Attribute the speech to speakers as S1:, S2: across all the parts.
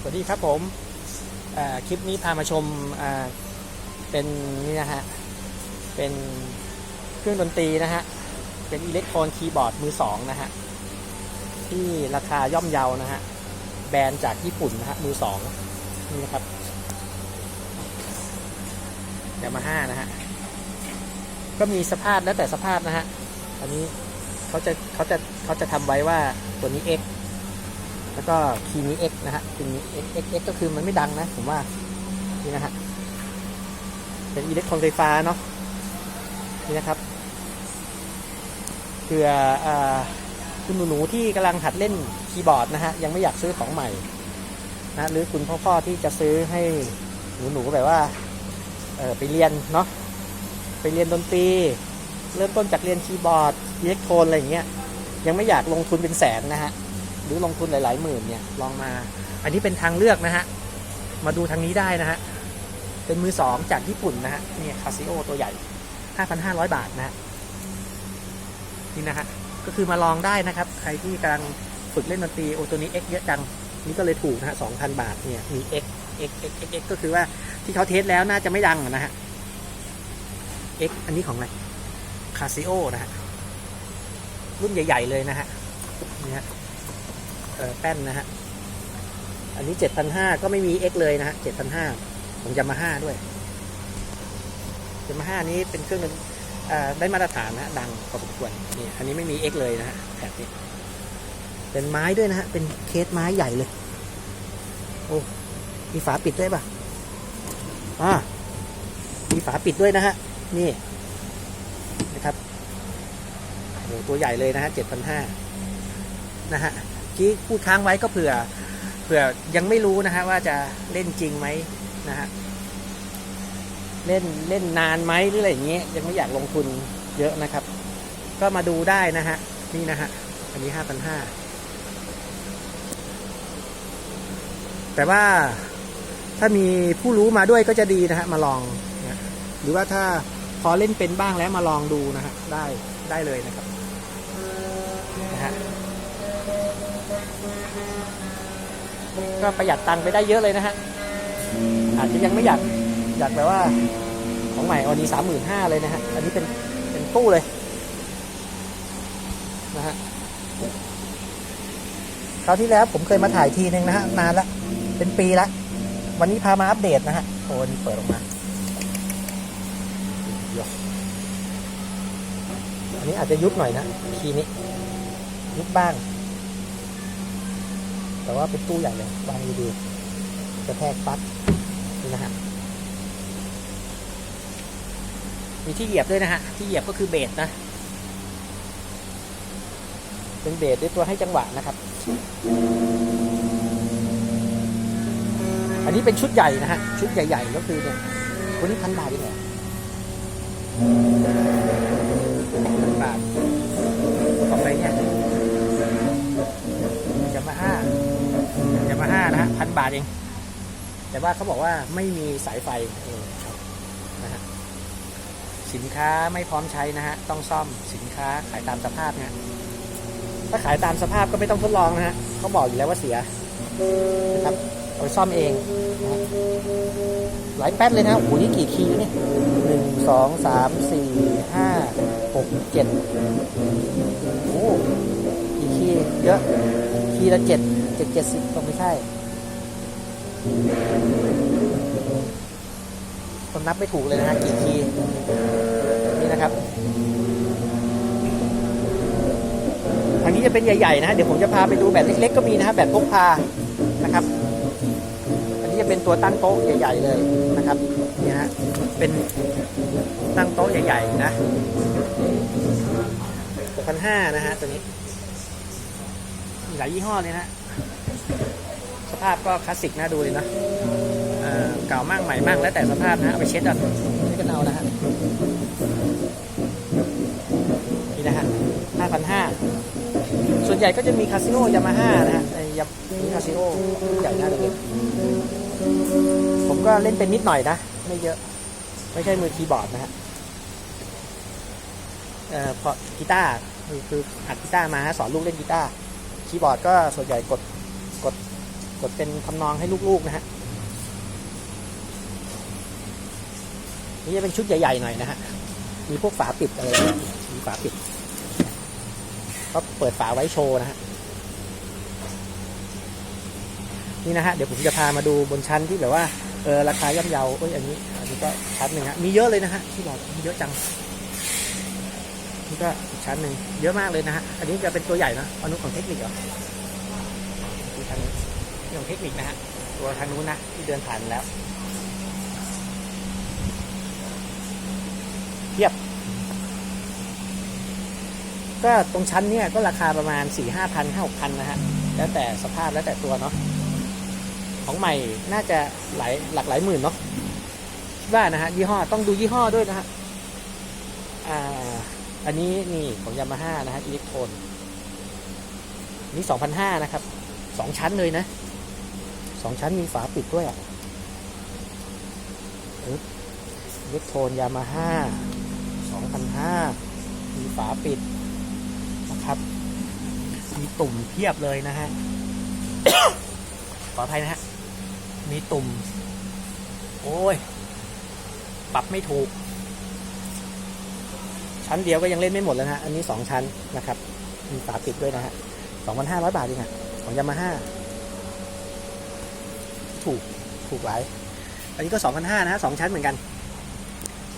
S1: สวัสดีครับผมคลิปนี้พามาชมเป็นนี่นะฮะ เป็นเครื่องดนตรีนะฮะ เป็นอิเล็กทรอนคีย์บอร์ดมือสองนะฮะ ที่ราคาย่อมเยานะฮะ แบรนด์จากญี่ปุ่นนะฮะ มือสองนี่นะครับยามาฮ่านะฮะ ก็มีสภาพแล้วแต่สภาพนะฮะ อันนี้เขาจะเขาจะเขาจะทำไว้ว่าตัวนี้ X แล้วก็คีย์นี้ X นะฮะคีย์นี้ X X X ก็คือมันไม่ดังนะ ผมว่า นี่นะฮะ เป็นอิเล็กโทรนไฟฟ้าเนาะ นี่นะครับเผื่ออคุณหนูๆที่กำลังหัดเล่นคีย์บอร์ดนะฮะ ยังไม่อยากซื้อของใหม่นะหรือคุณพ่อๆที่จะซื้อให้หนูๆแบบว่าเออไปเรียนเนาะไปเรียนดนตรี เริ่มต้นจากเรียนคีย์บอร์ดอิเล็กโทรนอะไรอย่างเงี้ยยังไม่อยากลงทุนเป็นแสนนะฮะ หรือลงทุนหลาย ๆ หมื่นเนี่ยลองมา อันนี้เป็นทางเลือกนะฮะ มาดูทางนี้ได้นะฮะ เป็นมือสองจากญี่ปุ่นนะฮะเนี่ยคาซิโอตัวใหญ่ 5,500 บาทนะฮะนี่นะฮะ ก็คือมาลองได้นะครับ ใครที่กำลังฝึกเล่นดนตรีโอตัวนี้ X เยอะจัง นี่ก็เลยถูกนะฮะ 2,000 บาทเนี่ยมี X X X X X ก็คือว่าที่เขาเทสแล้วน่าจะไม่ดังนะฮะ X อันนี้ของอะไรคาซิโอนะฮะ รุ่นใหญ่ ๆ เลยนะฮะนี่ฮะ แป้นนะฮะ อันนี้ 7,500 ก็ไม่มี X เลยนะฮะ 7,500 ของยามาฮ่าด้วยยามาฮ่านี้เป็นเครื่องเอ่อได้มาตรฐานนะดังพอสมควรนี่อันนี้ไม่มี X เลยนะฮะแถบนี้ เป็นไม้ด้วยนะฮะ เป็นเคสไม้ใหญ่เลย โอ้มีฝาปิดด้วยป่ะอ่ามีฝาปิดด้วยนะฮะ นี่นะครับโอ้ตัวใหญ่เลยนะฮะ 7,500 นะฮะ ที่พูดค้างไว้ก็เผื่อเผื่อยังไม่รู้นะฮะว่าจะเล่นจริงไหมนะฮะเล่นเล่นนานไหมหรืออะไรอย่างเงี้ยยังไม่อยากลงทุนเยอะนะครับ ก็มาดูได้นะฮะนี่นะฮะอันนี้ห้าพันห้าแต่ว่าถ้ามีผู้รู้มาด้วยก็จะดีนะฮะมาลองนะหรือว่าถ้าพอเล่นเป็นบ้างแล้วมาลองดูนะฮะได้ได้เลยนะครับ ก็ประหยัดตังค์ไปได้เยอะเลยนะฮะอาจจะยังไม่อยากอยากแบบว่า ของใหม่อันนี้สามหมื่นห้าเลยนะฮะอันนี้เป็นเป็นตู้เลยนะฮะคราวที่แล้วผมเคยมาถ่ายทีนึงนะฮะนานละเป็นปีละวันนี้พามาอัปเดตนะฮะโอ้นี่เปิดออกมาอันนี้อาจจะยุบหน่อยนะคีนี้ยุบบ้าง แต่ว่าเป็นตู้ใหญ่เลยวางดีๆกระแทกปั๊บนี่นะฮะมีที่เหยียบด้วยนะฮะ ที่เหยียบก็คือเบสนะ เป็นเบสด้วยตัวให้จังหวะนะครับ อันนี้เป็นชุดใหญ่นะฮะ ชุดใหญ่ๆก็คือเนี่ยวันนี้พันบาทเองเหรอพันบาท นะฮะพันบาทเอง แต่ว่าเขาบอกว่าไม่มีสายไฟเออครับนะฮะสินค้าไม่พร้อมใช้นะฮะต้องซ่อมสินค้าขายตามสภาพเนี่ยถ้าขายตามสภาพก็ไม่ต้องทดลองนะฮะเขาบอกอยู่แล้วว่าเสียนะครับเอาไปซ่อมเองนะฮะหลายแป๊ดเลยนะโอ้โหนี่กี่คีย์แล้วเนี่ยหนึ่งสองสามสี่ห้าหกเจ็ดโอ้กี่คีย์เยอะคีย์ละเจ็ดเจ็ดเจ็ดสิบก็ไม่ใช่ คนนับไม่ถูกเลยนะฮะกี่คีนี่นะครับทางนี้จะเป็นใหญ่ๆนะเดี๋ยวผมจะพาไปดูแบบเล็ก ๆ ก็มีนะฮะแบบพกพานะครับ อันนี้จะเป็นตัวตั้งโต๊ะใหญ่ ๆ เลยนะครับนี่ฮะเป็นตั้งโต๊ะใหญ่ ๆ นะหกพันห้านะฮะตัวนี้ มีหลายยี่ห้อเลยนะ ภาพก็คลาสสิกน่าดูเลยนะเก่ามากใหม่มากแล้วแต่สภาพนะเอาไปเช็ดอะนี่ก็เอานะฮะนี่นะฮะห้าพันห้าส่วนใหญ่ก็จะมีคาสิโนยามาฮ่านะฮะไอ้ยานี่คาสิโนใหญ่น่าดูเลยผมก็เล่นเป็นนิดหน่อยนะ ไม่เยอะ ไม่ใช่มือคีย์บอร์ดนะฮะเอ่อพอกีตาร์คือคือหัดกีตาร์มาฮะสอนลูกเล่นกีตาร์คีย์บอร์ดก็ส่วนใหญ่กดกด กดเป็นทำนองให้ลูกๆนะฮะนี่จะเป็นชุดใหญ่ๆหน่อยนะฮะมีพวกฝาปิดอะไรเนี่ยมีฝาปิด ก็เปิดฝาไว้โชว์นะฮะนี่นะฮะเดี๋ยวผมจะพามาดูบนชั้นที่แบบว่าเออราคาย่อมเยาเอ้ยอันนี้อันนี้ก็ชั้นหนึ่งฮะมีเยอะเลยนะฮะที่บอกมีเยอะจังนี่ก็อีกชั้นหนึ่งเยอะมากเลยนะฮะอันนี้จะเป็นตัวใหญ่นะอนนู้นของเทคนิคเหรอดูทางนี้ นี่องเทคนิคนะฮะตัวทางนู้นนะที่เดินผ่านแล้ว เทียบ ก็ตรงชั้นเนี่ยก็ราคาประมาณ4ี่ห้าพันห้าหกพันนะฮะ แล้วแต่สภาพแล้วแต่ตัวเนาะของใหม่น่าจะหลายหลักหลายหมื่นเนาะคิดว่านะฮะยี่ห้อต้องดูยี่ห้อด้วยนะฮะอ่าอันนี้นี่ของยามาฮ่านะฮะอิเล็กโทนนี่สองพันห้านะครับสองชั้นเลยนะ องชั้นมีฝาปิดด้วยอะเล็กโทนยามาฮ่าสองพันห้ามีฝาปิดนะครับ มีตุ่มเพียบเลยนะฮะ ขออภัยนะฮะ มีตุ่ม โอ้ย ปรับไม่ถูก ชั้นเดียวก็ยังเล่นไม่หมดแล้วนะ อันนี้สองชั้นนะครับ มีฝาปิดด้วยนะฮะสองพันห้าร้อยบาทเองอะของยามาฮ่า ถูกถูกหลายอันนี้ก็สองพันห้านะฮะสองชั้นเหมือนกัน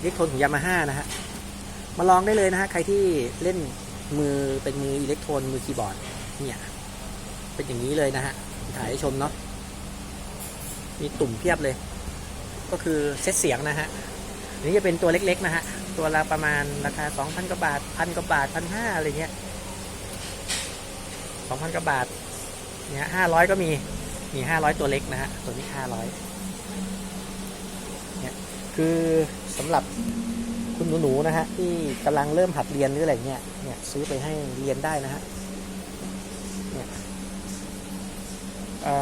S1: เล็กทนของยามาฮ่านะฮะมาลองได้เลยนะฮะใครที่เล่นมือเป็นมืออิเล็กโทนมือคีย์บอร์ดเนี่ยเป็นอย่างนี้เลยนะฮะถ่ายให้ชมเนาะมีตุ่มเพียบเลย ก็คือเซตเสียงนะฮะอันนี้จะเป็นตัวเล็กๆนะฮะตัวละประมาณราคา 2,000กว่าบาทพันกว่าบาทพันห้าอะไรเงี้ย2,000กว่าบาทเนี่ย500ก็มี มี500ตัวเล็กนะฮะ ตัวนี้500เนี่ยคือสำหรับคุณหนูๆนะฮะที่กำลังเริ่มหัดเรียนหรืออะไรเงี้ย เนี่ยซื้อไปให้เรียนได้นะฮะ เนี่ย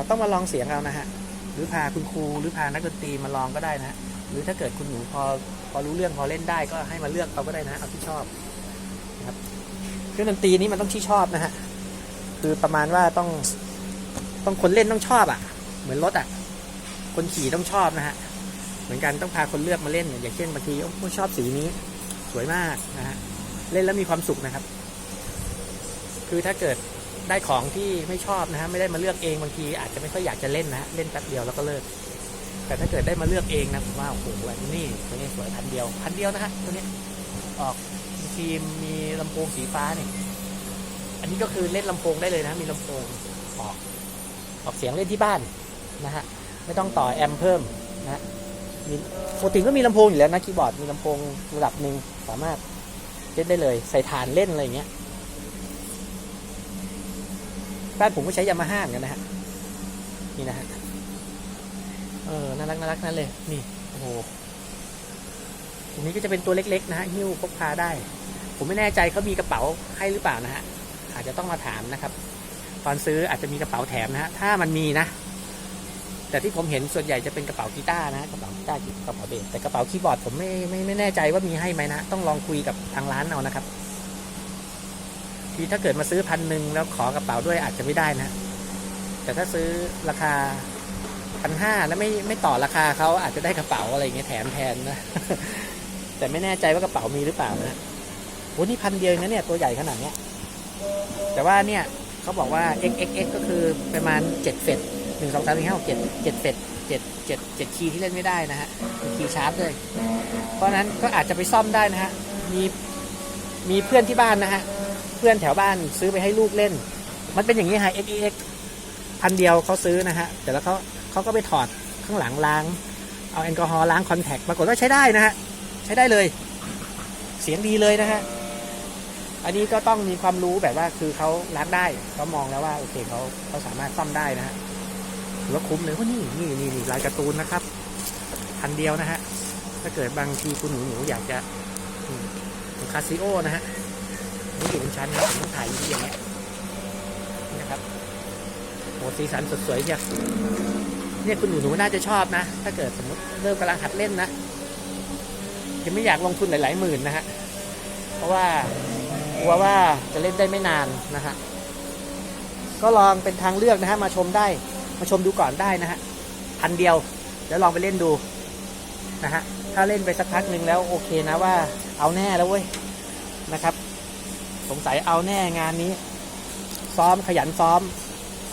S1: ต้องมาลองเสียงเอานะฮะ หรือพาคุณครูหรือพานักดนตรีมาลองก็ได้นะฮะหรือถ้าเกิดคุณหนูพอพอรู้เรื่องพอเล่นได้ก็ให้มาเลือกเอาก็ได้นะเอาที่ชอบนะครับเครื่องดนตรีนี้มันต้องที่ชอบนะฮะคือประมาณว่าต้อง ต้องคนเล่นต้องชอบอะ เหมือนรถอะ คนขี่ต้องชอบนะฮะ เหมือนกันต้องพาคนเลือกมาเล่น อย่างเช่นบางทีโอ้ชอบสีนี้ สวยมากนะฮะ เล่นแล้วมีความสุขนะครับ คือถ้าเกิดได้ของที่ไม่ชอบนะฮะไม่ได้มาเลือกเองบางทีอาจจะไม่ค่อยอยากจะเล่นนะฮะเล่นแป๊บเดียวแล้วก็เลิก แต่ถ้าเกิดได้มาเลือกเองนะผมว่าโอ้โหอันนี้ตัวนี้สวยพันเดียวพันเดียวนะฮะตัวนี้ออกทีมมีลำโพงสีฟ้าเนี่ยอันนี้ก็คือเล่นลำโพงได้เลยนะ มีลำโพงออก ออกเสียงเล่นที่บ้านนะฮะไม่ต้องต่อแอมป์เพิ่มนะฮะมีปกติก็มีลำโพงอยู่แล้วนะคีย์บอร์ดมีลำโพงระดับหนึ่งสามารถเล่นได้เลย ใส่ฐานเล่นอะไรอย่างเงี้ยบ้านผมก็ใช้ยามาฮ่ากันนะฮะนี่นะฮะเออน่ารักน่ารักนั่นเลยนี่โอ้โหตรงนี้ก็จะเป็นตัวเล็ก ๆ นะฮะหิ้วพกพาได้ ผมไม่แน่ใจเขามีกระเป๋าให้หรือเปล่านะฮะอาจจะต้องมาถามนะครับ ตอนซื้ออาจจะมีกระเป๋าแถมนะฮะถ้ามันมีนะ แต่ที่ผมเห็นส่วนใหญ่จะเป็นกระเป๋ากีตาร์นะกระเป๋ากีตาร์กระเป๋าเบสแต่กระเป๋าคีย์บอร์ดผมไม่ไม่ไม่แน่ใจว่ามีให้ไหมนะ ต้องลองคุยกับทางร้านเอานะครับทีถ้าเกิดมาซื้อพันหนึ่งแล้วขอกระเป๋าด้วยอาจจะไม่ได้นะ แต่ถ้าซื้อราคาพันห้าแล้วไม่ไม่ต่อราคาเขาอาจจะได้กระเป๋าอะไรเงี้ยแถมแทนนะ แต่ไม่แน่ใจว่ากระเป๋ามีหรือเปล่านะโอ้นี่พันเดียวเองนะเนี่ยตัวใหญ่ขนาดเนี้ยแต่ว่าเนี่ย เขาบอกว่า x x x ก็คือประมาณเจ็ดเฟดหนึ่งสองสามสี่ห้าหกเจ็ดเจ็ดเฟดเจ็ดเจ็ดเจ็ดคีย์ที่เล่นไม่ได้นะฮะคีย์ชาร์ปเลย เพราะนั้นก็อาจจะไปซ่อมได้นะฮะ มีมีเพื่อนที่บ้านนะฮะ เพื่อนแถวบ้านซื้อไปให้ลูกเล่น มันเป็นอย่างนี้ฮะ x x x พันเดียวเขาซื้อนะฮะ แต่แล้วเขาเขาก็ไปถอดข้างหลังล้าง เอาแอลกอฮอล์ล้างคอนแทคปรากฏว่าใช้ได้นะฮะ ใช้ได้เลย เสียงดีเลยนะฮะ อันนี้ก็ต้องมีความรู้แบบว่าคือเขาล้างได้เขามองแล้วว่าโอเคเขาเขาสามารถซ่อมได้นะฮะถือว่าคุ้มเลยว่านี่นี่นี่นี่ลายการ์ตูนนะครับพันเดียวนะฮะถ้าเกิดบางทีคุณหนูหนูอยากจะคาซิโอนะฮะนี่อยู่บนชั้นนะผมต้องถ่ายอย่างเงี้ยนะครับโหสีสันสดสวยเชียวเนี่ยคุณหนูหนูน่าจะชอบนะ ถ้าเกิดสมมติเริ่มกำลังหัดเล่นนะยังไม่อยากลงทุนหลายๆหมื่นนะฮะเพราะว่า ลัวว่าจะเล่นได้ไม่นานนะฮะก็ลองเป็นทางเลือกนะฮะมาชมได้มาชมดูก่อนได้นะฮะพันเดียวแล้วลองไปเล่นดูนะฮะถ้าเล่นไปสักพักหนึ่งแล้วโอเคนะว่าเอาแน่แล้วเว้ยนะครับ สงสัยเอาแน่งานนี้ ซ้อมขยันซ้อม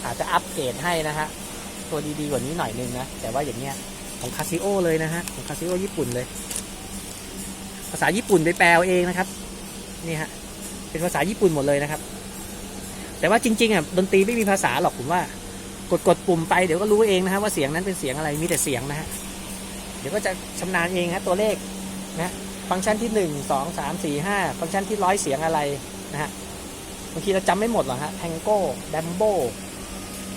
S1: อาจจะอัปเกรดให้นะฮะตัวดีๆกว่านี้หน่อยนึงนะแต่ว่าอย่างเงี้ยของคาซิโอเลยนะฮะของคาซิโอญี่ปุ่นเลย ภาษาญี่ปุ่นไปแปลเองนะครับ นี่ฮะ เป็นภาษาญี่ปุ่นหมดเลยนะครับ แต่ว่าจริงๆอะดนตรีไม่มีภาษาหรอกผมว่ากดกดปุ่มไปเดี๋ยวก็รู้เองนะฮะว่าเสียงนั้นเป็นเสียงอะไรมีแต่เสียงนะฮะเดี๋ยวก็จะชำนาญเองฮะตัวเลขนะฟังก์ชันที่หนึ่งสองสามสี่ห้าฟังก์ชันที่ร้อยเสียงอะไรนะฮะบางทีเราจำไม่หมดหรอกฮะแทงโก้แดมโบ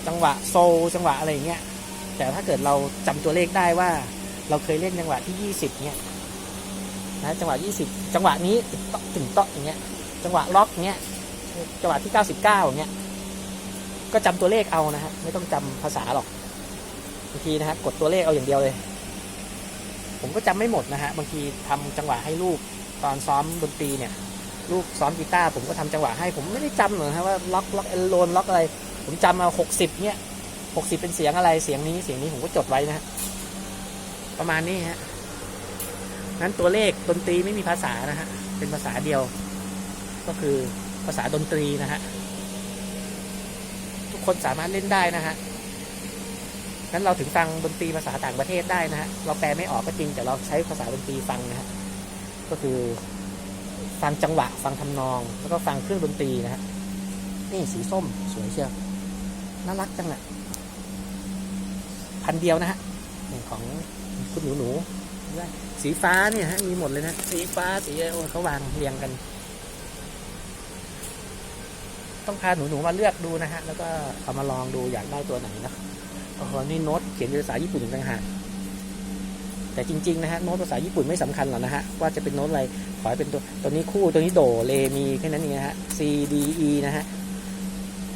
S1: จังหวะโซลจังหวะอะไรอย่างเงี้ยแต่ถ้าเกิดเราจำตัวเลขได้ว่า เราเคยเล่นจังหวะที่ยี่สิบเนี่ยนะจังหวะยี่สิบจังหวะนี้ตึงต๊อกตึงต๊อกอย่างเงี้ย จังหวะล็อกเงี้ยจังหวะที่เก้าสิบเก้าอย่างเงี้ยก็จำตัวเลขเอานะฮะไม่ต้องจำภาษาหรอกบางทีนะฮะกดตัวเลขเอาอย่างเดียวเลย ผมก็จำไม่หมดนะฮะบางทีทำจังหวะให้ลูกตอนซ้อมดนตรีเนี่ย ลูกซ้อมกีตาร์ผมก็ทำจังหวะให้ ผมไม่ได้จำหรอกฮะว่าล็อกล็อกเอลโลนล็อกอะไร ผมจำเอาหกสิบเนี่ยหกสิบเป็นเสียงอะไรเสียงนี้เสียงนี้ผมก็จดไว้นะฮะประมาณนี้ฮะนั้นตัวเลขดนตรีไม่มีภาษานะฮะเป็นภาษาเดียว ก็คือภาษาดนตรีนะฮะทุกคนสามารถเล่นได้นะฮะนั้นเราถึงฟังดนตรีภาษาต่างประเทศได้นะฮะเราแปลไม่ออกก็จริงแต่เราใช้ภาษาดนตรีฟังนะฮะก็คือฟังจังหวะฟังทำนอง แล้วก็ฟังเครื่องดนตรีนะฮะนี่สีส้มสวยเชียวน่ารักจังอะพันเดียวนะฮะของคุณหนูหนูสีฟ้าเนี่ยฮะมีหมดเลยนะ สีฟ้าสีอะไรโอเขาวางเรียงกัน ต้องพาหนูๆมาเลือกดูนะฮะ แล้วก็เอามาลองดูอยากได้ตัวไหนนะโอ้โหนี่โน้ตเขียนภาษาญี่ปุ่นต่างหากแต่จริงๆนะฮะโน้ตภาษาญี่ปุ่นไม่สำคัญหรอกนะฮะว่าจะเป็นโน้ตอะไรขอให้เป็นตัวตัวนี้คู่ตัวนี้โดเรมีแค่นั้นเองนะฮะ C D E นะฮะ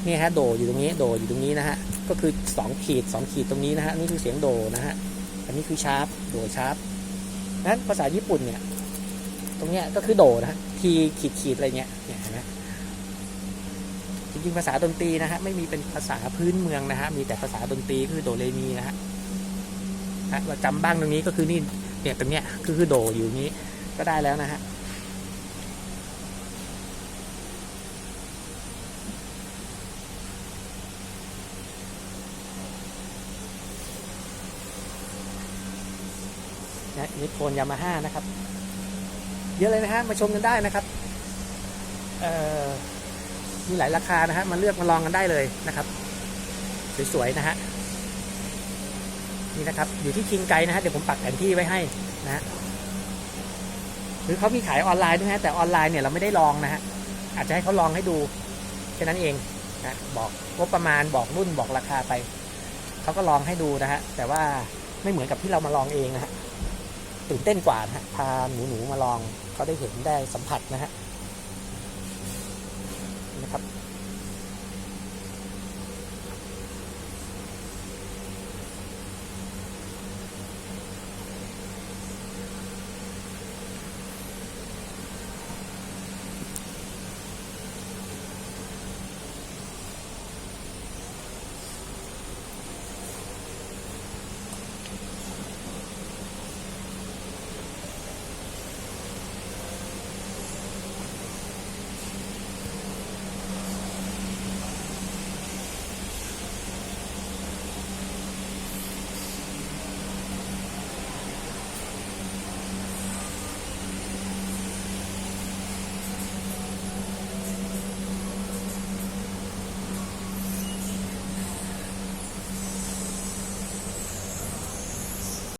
S1: นี่ฮะโดอยู่ตรงนี้โดอยู่ตรงนี้นะฮะก็คือสองขีดสองขีดตรงนี้นะฮะนี่คือเสียงโดนะฮะอันนี้คือชาร์ปโดชาร์ปนั้นภาษาญี่ปุ่นเนี่ย ตรงเนี้ยก็คือโดนะฮะทีขีดขีดอะไรเงี้ยเนี่ยเห็นไหม ริงๆภาษาดนตรีนะฮะไม่มีเป็นภาษาพื้นเมืองนะฮะมีแต่ภาษาดนตรีคือโดเรมีนะฮะฮะเราจำบ้างตรงนี้ก็คือนี่เนี่ยตรงเนี้ยคือคือโดอยู่นี้ก็ได้แล้วนะฮะนะนิโคนยามาฮ่านะครับ เยอะเลยนะฮะมาชมกันได้นะครับ เอ่อ มีหลายราคานะฮะมาเลือกมาลองกันได้เลยนะครับ สวยๆนะฮะนี่นะครับ อยู่ที่คิงไกนะฮะเดี๋ยวผมปักแผนที่ไว้ให้นะฮะหรือเขามีขายออนไลน์ด้วยฮะแต่ออนไลน์เนี่ยเราไม่ได้ลองนะฮะอาจจะให้เขาลองให้ดูแค่นั้นเองนะบอกงบประมาณบอกรุ่นบอกราคาไปเขาก็ลองให้ดูนะฮะแต่ว่าไม่เหมือนกับที่เรามาลองเองนะฮะตื่นเต้นกว่านะฮะพาหนูๆมาลองเขาได้เห็นได้สัมผัสนะฮะ ครับ